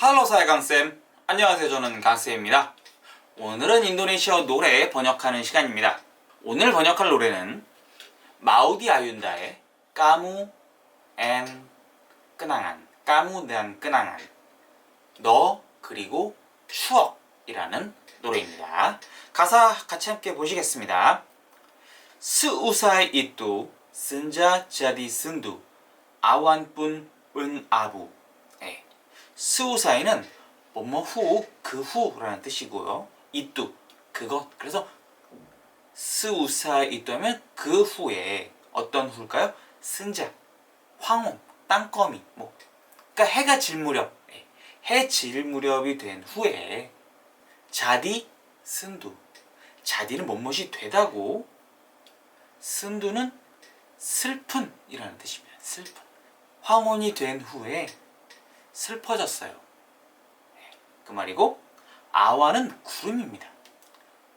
할로 사이강쌤 안녕하세요. 저는 강쌤입니다. 오늘은 인도네시아 노래 번역하는 시간입니다. 오늘 번역할 노래는 마우디 아윤다의 까무 앤 끄낭한 까무 대한 끄낭한 너 그리고 추억이라는 노래입니다. 가사 같이 함께 보시겠습니다. 스우사이 이뚜 쓴자 자디 쓴두 아완뿐 은 아부. 예. 스우사이는 뭐뭐 후, 그 후라는 뜻이고요. 이뚜, 그것. 그래서 스우사이 이뚜하면 그 후에 어떤 후일까요? 승자, 황혼, 땅거미. 뭐. 그러니까 해가 질 무렵, 예. 해질 무렵이 된 후에 자디, 쓴두. 자디는 뭐뭇이 되다고 쓴두는 슬픈이라는 뜻입니다. 슬픈. 황혼이 된 후에 슬퍼졌어요. 네, 그 말이고 아완은 구름입니다.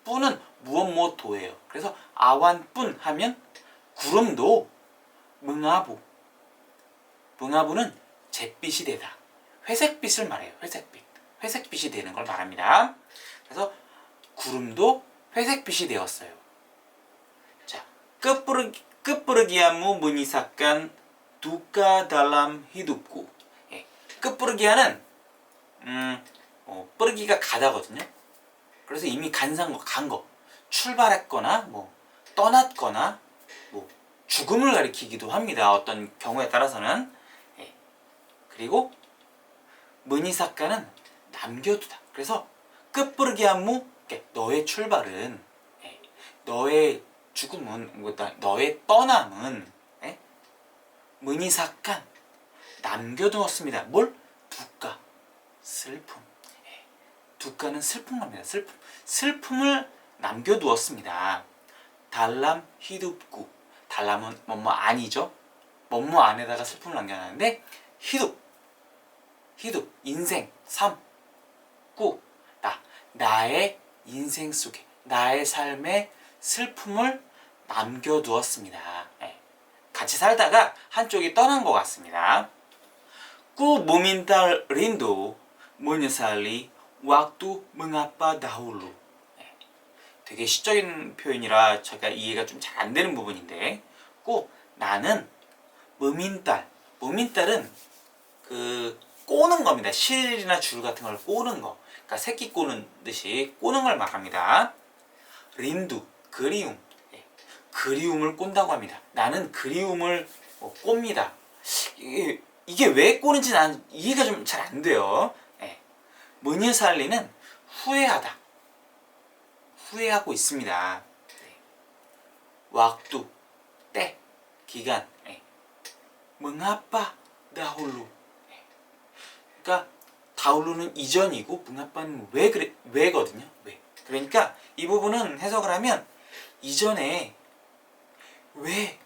뿌는 무엇 무엇 도예요. 그래서 아완뿐 하면 구름도 뭉아부. 뭉아부는 잿빛이 되다. 회색빛을 말해요. 회색빛. 회색빛이 되는 걸 말합니다. 그래서 구름도 회색빛이 되었어요. 자, 끝부르기, 끝부르기야무 무니삭간 두까 달람 히둡고 예, 끝부르기야는 음, 어, 뿌르기가 가다거든요. 그래서 이미 간산 거, 간 거, 출발했거나 뭐 떠났거나 뭐 죽음을 가리키기도 합니다. 어떤 경우에 따라서는 예. 그리고 문이사카는 남겨두다. 그래서 끝부르기야무 너의 출발은 예, 너의 죽음은 뭐다 너의 떠남은 예? 문이삭간 남겨두었습니다. 뭘? 두가 슬픔. 예. 두가는 슬픈 겁니다. 슬픔. 슬픔을 남겨두었습니다. 달람 히둡구. 달람은 뭐뭐 아니죠. 뭐뭐 안에다가 슬픔을 남겨놨는데 히둡. 히둡. 인생. 삶. 꾸. 나. 나의 인생 속에 나의 삶에 슬픔을 남겨두었습니다. 예. 같이 살다가 한쪽이 떠난 것 같습니다. 꾸 무민달 린도 모니살리 왁두 뭉아빠 다울루 예. 되게 시적인 표현이라 제가 이해가 좀 잘 안 되는 부분인데 꾸 나는 무민달 무민달은 그 꼬는 겁니다. 실이나 줄 같은 걸 꼬는 거. 그러니까 새끼 꼬는 듯이 꼬는 걸 말합니다. 린두 그리움 예, 그리움을 꼰다고 합니다. 나는 그리움을 어, 꼽니다. 이게, 이게 왜 꼬는지 난 이해가 좀 잘 안 돼요. 예. 무니살리는 후회하다. 후회하고 있습니다. 네. 왁두 때 기간 예. 뭉아빠 나홀루 예. 그러니까 다울루는 이전이고 뭉아빠는 왜 그래 왜거든요. 왜 그러니까 이 부분은 해석을 하면 이전에 왜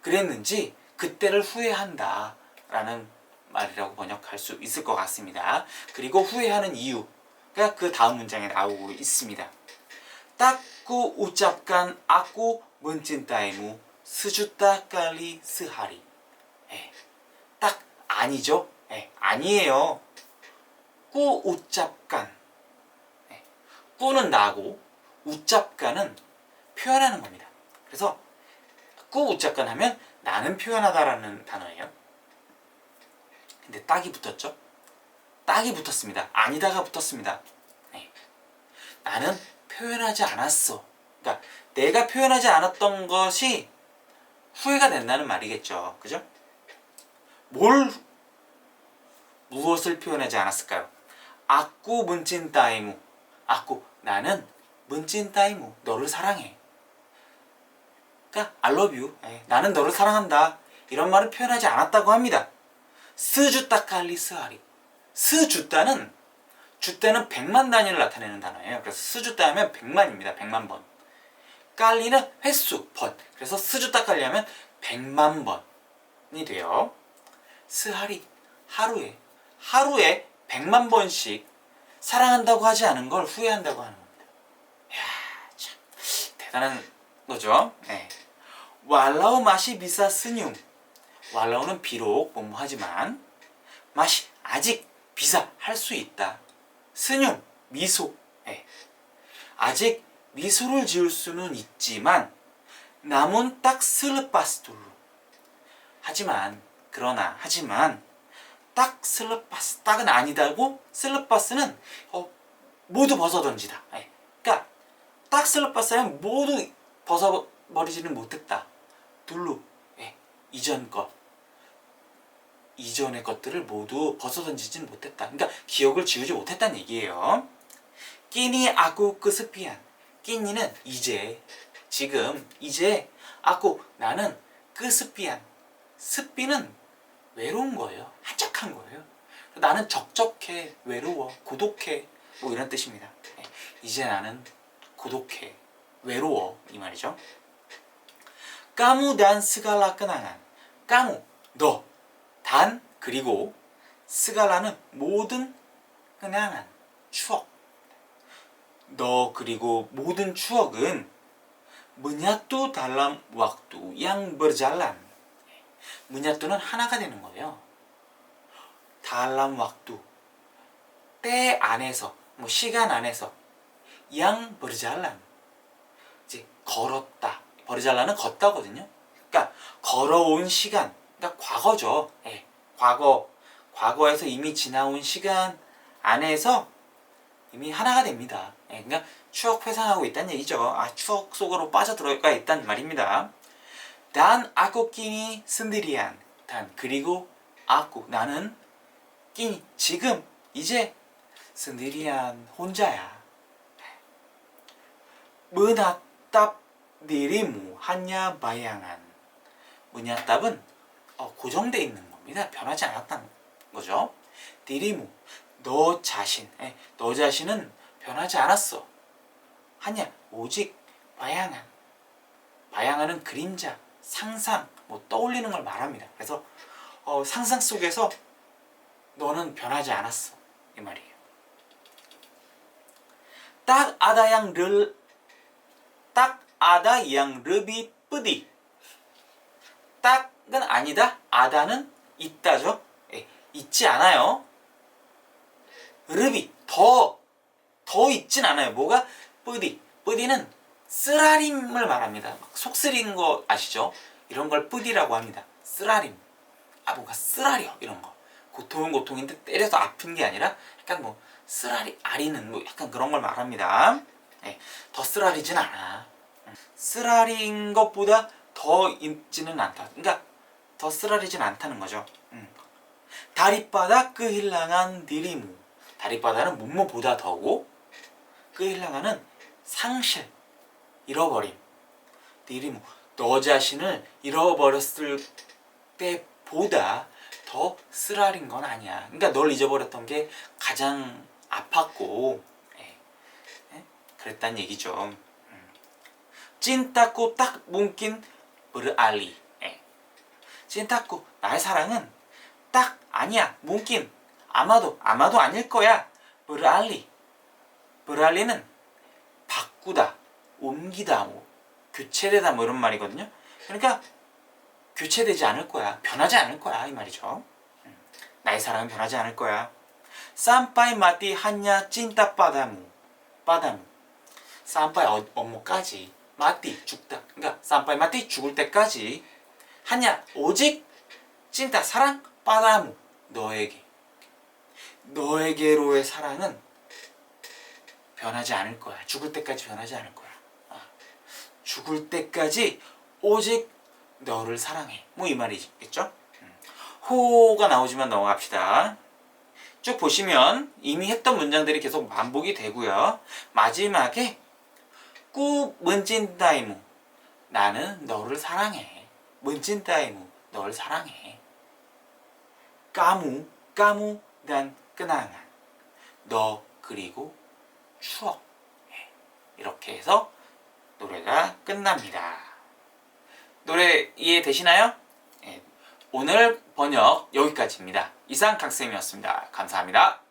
그랬는지 그때를 후회한다 라는 말이라고 번역할 수 있을 것 같습니다. 그리고 후회하는 이유가 그 다음 문장에 나오고 있습니다. 딱구 우짭간 아꾸 문찐따이무 스주따 깔리 스하리 예, 딱 아니죠? 예, 아니에요. 꾸 우짭간 예, 꾸는 나고 우짭간은 표현하는 겁니다. 그래서 꾸 우짭간 하면 나는 표현하다라는 단어예요. 근데 딱이 붙었죠? 딱이 붙었습니다. 아니다가 붙었습니다. 네. 나는 표현하지 않았어. 그러니까 내가 표현하지 않았던 것이 후회가 된다는 말이겠죠. 그죠? 뭘 무엇을 표현하지 않았을까요? 아꾸 문찐 따이무. 아꾸 나는 문찐 따이무. 너를 사랑해. 그러니까 I love you. 예, 나는 너를 사랑한다. 이런 말을 표현하지 않았다고 합니다. 스주따 칼리 스하리. 스주따는 주따는 백만 단위를 나타내는 단어예요. 그래서 스주따 하면 백만입니다. 백만 번. 깔리는 횟수, 번. 그래서 스주따 깔리 하면 백만 번이 돼요. 스하리, 하루에. 하루에 백만 번씩 사랑한다고 하지 않은 걸 후회한다고 하는 겁니다. 이야, 참. 대단한 거죠. 네. 왈라우 맛이 비싸 스뇽. 왈라우는 비록 뭐뭐 하지만 맛이 아직 비사 할 수 있다. 스늉 미소. 예. 아직 미소를 지을 수는 있지만 남은 딱 슬르파스툴로. 하지만 그러나 하지만 딱 슬르파스 딱은 아니다고 슬르파스는 어, 모두 벗어던지다. 예. 그러니까 딱 슬르파스는 모두 벗어버리지는 못했다. 둘로 예. 이전 것 이전의 것들을 모두 벗어던지지는 못했다. 그러니까 기억을 지우지 못했다는 얘기예요. 끼니 아구 끄스피안 끼니는 이제 지금 이제 아구 나는 끄스피안 스피는 외로운 거예요. 한적한 거예요. 나는 적적해, 외로워, 고독해 뭐 이런 뜻입니다. 예, 이제 나는 고독해, 외로워 이 말이죠. 까무 단 스갈라 끄나간 까무 너 단 그리고 스갈라는 모든 끄나간 추억. 너 그리고 모든 추억은 무냐뚜 달람 왁뚜 양 버잘란 무냐뚜는 하나가 되는 거예요. 달람 왁뚜 때 안에서 뭐 시간 안에서 양 버잘란 이제 걸었다 버르잘라는 걷다거든요. 그러니까 걸어온 시간, 그러니까 과거죠. 예, 과거, 과거에서 이미 지나온 시간 안에서 이미 하나가 됩니다. 예, 그러니까 추억 회상하고 있다는 얘기죠. 아, 추억 속으로 빠져들어가 있다는 말입니다. 단 아고 끼니 쓴들이안 단 그리고 아고 나는 끼니 지금 이제 쓴들이안 혼자야. 문화답 니리무 한야 바양한 문야 답은 어, 고정돼 있는 겁니다. 변하지 않았다는 거죠. 니리무 너 자신, 예, 너 자신은 변하지 않았어. 한야 오직 바양한 바양하는 그림자, 상상, 뭐 떠올리는 걸 말합니다. 그래서 어, 상상 속에서 너는 변하지 않았어 이 말이에요. 딱 아다양 를, 딱 아다 양 르비 뿌디. 딱은 아니다. 아다는 있다죠. 예, 있지 않아요. 르비 더더 있진 않아요. 뭐가? 뿌디. 뿌디는 쓰라림을 말합니다. 막 속쓰리는 거 아시죠? 이런 걸 뿌디라고 합니다. 쓰라림. 아 뭔가 쓰라려 이런 거. 고통은 고통인데 때려서 아픈 게 아니라 약간 뭐 쓰라리 아리는 뭐 약간 그런 걸 말합니다. 예, 더 쓰라리진 않아 쓰라린 것보다 더 있지는 않다. 그러니까 더 쓰라리진 않다는 거죠. 음. 다리바닥 끄힐랑한 디리무. 다리바닥은 몸무보다 더고 끄힐랑한은 상실, 잃어버림. 디리무. 너 자신을 잃어버렸을 때보다 더 쓰라린 건 아니야. 그러니까 널 잊어버렸던 게 가장 아팠고 예. 예? 그랬단 얘기죠. 찐따고 딱 뭉킨 브르알리. 예. 찐따고 나의 사랑은 딱 아니야. 뭉킨 아마도 아마도 아닐 거야. 브르알리. 브르알리는 바꾸다, 옮기다, 뭐 교체되다 뭐 이런 말이거든요. 그러니까 교체되지 않을 거야. 변하지 않을 거야 이 말이죠. 음. 나의 사랑은 변하지 않을 거야. 쌈빠이 마띠 한야 찐따 빠다무 빠다무 쌈빠이 어, 업무까지 마띠 죽다. 그러니까 쌈빠이 마띠 죽을 때까지 하냐 오직 찐따 사랑 빠다무 너에게 너에게로의 사랑은 변하지 않을 거야. 죽을 때까지 변하지 않을 거야. 아, 죽을 때까지 오직 너를 사랑해. 뭐 이 말이겠죠? 음. 호가 나오지만 넘어갑시다. 쭉 보시면 이미 했던 문장들이 계속 반복이 되고요. 마지막에 꾹 문진다이무 나는 너를 사랑해. 문진다이무 너를 사랑해. 까무 까무 난 끄나한 너 그리고 추억 예, 이렇게 해서 노래가 끝납니다. 노래 이해되시나요? 예, 오늘 번역 여기까지입니다. 이상 강쌤이었습니다. 감사합니다.